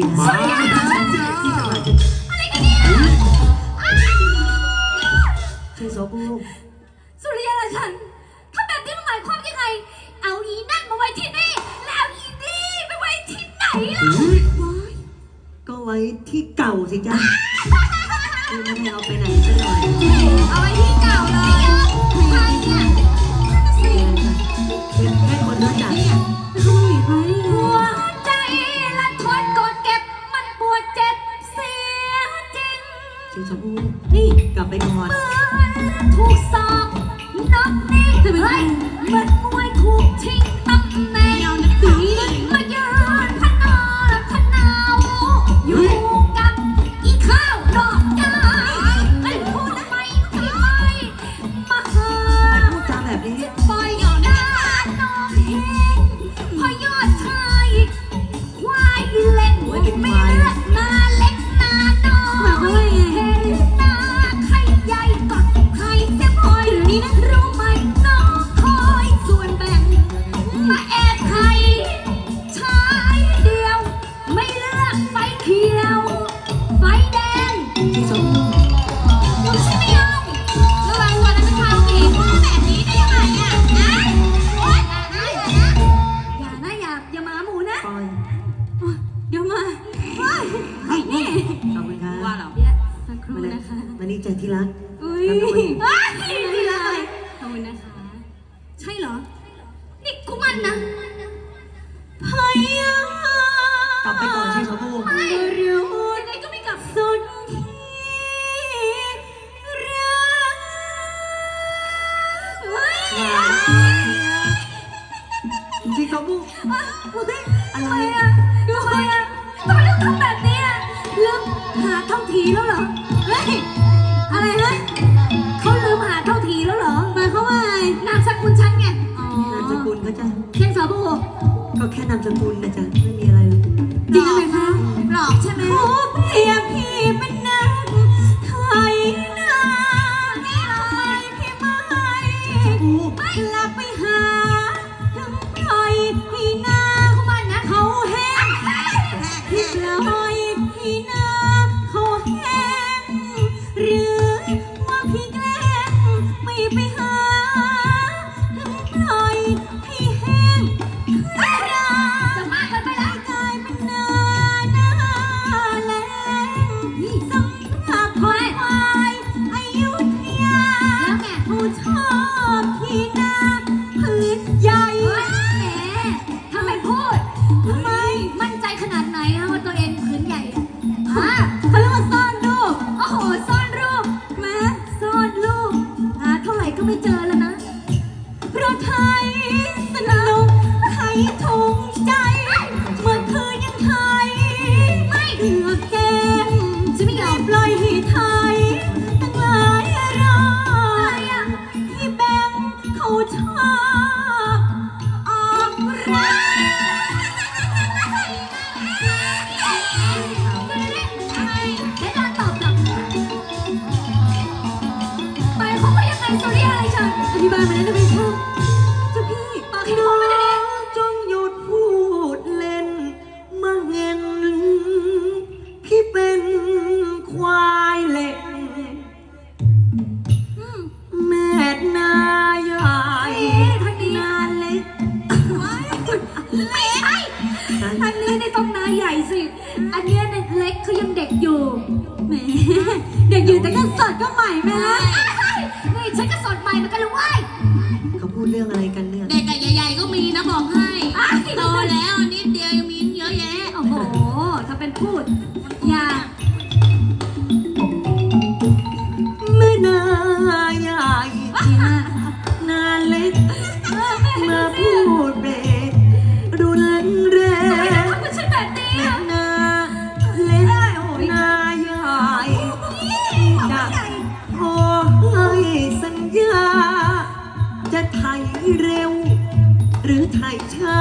ริงๆมานะจ้าอะไรกันเนี่ยอ้าวใช่โสบูสุริยะราชันถ้าแบบนี้มันหมายความยังไง เอาอีนั่นมาไว้ที่นี่ แล้วเอาอีนี่ไปไว้ที่ไหนล่ะอุ๊ยก็ไว้ที่เก่าสิจ๊ะไม่ได้เอาไปไหนซะหน่อยเอาไว้ที่ ใช่โสบูนี่กลับไปก่อนถูกสอบนับนี่เฮ้ยเหมือนมวยถูกทิ้งตำแหน่งมายืน ใจที่รัก อุ้ยขอบคุณเฮ้ยนี่เลยขอบคุณนะคะ ใช่เหรอ นี่กูมันนะพยายามกลับไปก่อนใช่โสบูไม่รู้ยังไงก็ไม่กลับสุดที่รักเฮ้ยใช่โสบูอะไรทำไมอะทำไมอะทำไมต้องทำแบบนี้อะลืมหาท่องทีแล้วเหรอ เฮ้ย นามสกุลนะจ๊ะไม่มีอะไรเลยจริงไหมคะหลอกใช่ไหมโอ้เพียงพี่เป็นนา เขาเรียกว่าซ่อนรูป โอ้โห ซ่อนรูปแม่ซ่อนรูปหาเท่าไหร่ก็ไม่เจอแล้วนะเพราะไทยสนุกไทยทง เขาว่ายังไงสุริยะอะไรฉันอธิบายมาแล้วนะพี่ชอบเจ้าพี่บอกให้เขาไม่ได้จงหยุดพูดเล่น มาเห็นพี่เป็นควายเล็กแม่นาใหญ่ทานี้นาเล็กไม่ใช่ทางนี้ในต้องนาใหญ่สิ อันเนี้ยเล็กเขายังเด็กอยู่แหมเด็กอยู่แต่ก็สดก็ใหม่แม่ ฉันก็สดใหม่เหมือนกันเลยเว้ยเขาพูดเรื่องอะไรกันเนี่ย เด็กกับใหญ่ๆก็มีนะบอกให้ ญา จะไถเร็ว หรือไถช้า